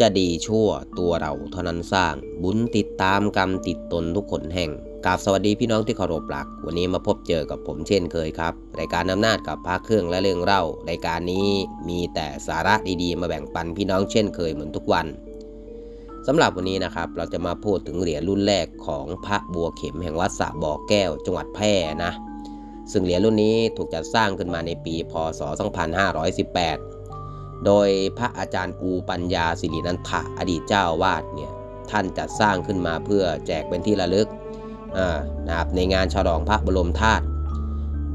จะดีชั่วตัวเราเท่านั้นสร้าง บุญติดตามกรรมติดตนทุกคนแห่งกราบสวัสดีพี่น้องที่เคารพรัก วันนี้มาพบเจอกับผมเช่นเคยครับ รายการอำนาจกับพระเครื่องและเรื่องเล่ารายการนี้มีแต่สาระดีๆ มาแบ่งปันพี่น้องเช่นเคยเหมือนทุกวันสำหรับวันนี้นะครับเราจะมาพูดถึงเหรียญรุ่นแรกของพระบัวเข็มแห่งวัดสระบ่อแก้ว จังหวัดแพร่นะ ซึ่งเหรียญรุ่นนี้ถูกจัดสร้างขึ้นมาในปีพศ 2518 โดยพระอาจารย์อูปัญญาสิรินันทะอดีตเจ้าวาดเนี่ยท่านจัดสร้างขึ้นมาเพื่อแจกเป็นที่ระลึกนะครับในงานฉลองพระบรมธาตุ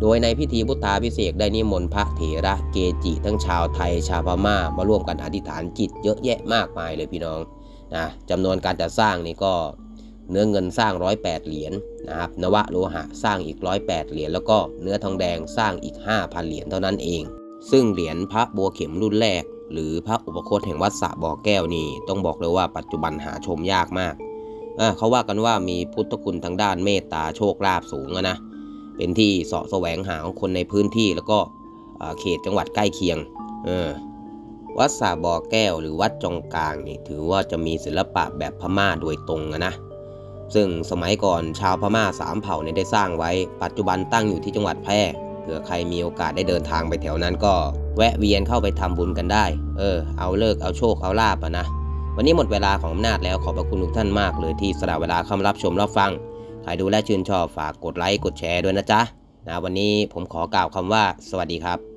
โดยในพิธีพุทธาพิเศษได้นิมนต์พระเถระเกจิทั้งชาวไทยชาวพม่ามาร่วมกันอธิษฐานจิตเยอะแยะมากมายเลยพี่น้องนะจำนวนการจัดสร้างนี่ก็เนื้อเงินสร้าง 108 เหรียญนะครับนวะโลหะสร้างอีก 108 เหรียญแล้วก็เนื้อทองแดงสร้างอีก 5,000 เหรียญเท่านั้นเอง ซึ่งเหรียญพระบัวเข็มรุ่นแรก หรือพระอุปโคตแห่งวัดสระบ่อแก้วนี่ต้องบอกเลยว่าปัจจุบันหาชมยากมากเขาว่ากันว่ามีพุทธคุณทางด้านเมตตาโชคลาภสูงนะ เป็นที่เสาะแสวงหาของคนในพื้นที่แล้วก็เขตจังหวัดใกล้เคียงวัดสระบ่อแก้วหรือวัดจงกลางนี่ถือว่าจะมีศิลปะแบบพม่าโดยตรงนะ ซึ่งสมัยก่อนชาวพม่าสามเผ่าเนี่ยได้สร้างไว้ ปัจจุบันตั้งอยู่ที่จังหวัดแพร่ เผื่อใครมีโอกาสได้เดินทางไปแถวนั้นก็แวะเวียนเข้าไปทำบุญกันได้ เออ เอาเลิกเอาโชคเอาลาบอะนะ วันนี้หมดเวลาของอำนาจแล้วขอบพระคุณทุกท่านมากเลยที่สละเวลาเข้ามารับชมรับฟัง ใครดูและชื่นชอบฝากกดไลค์กดแชร์ด้วยนะจ๊ะนะวันนี้ผมขอกล่าวคำว่า สวัสดีครับ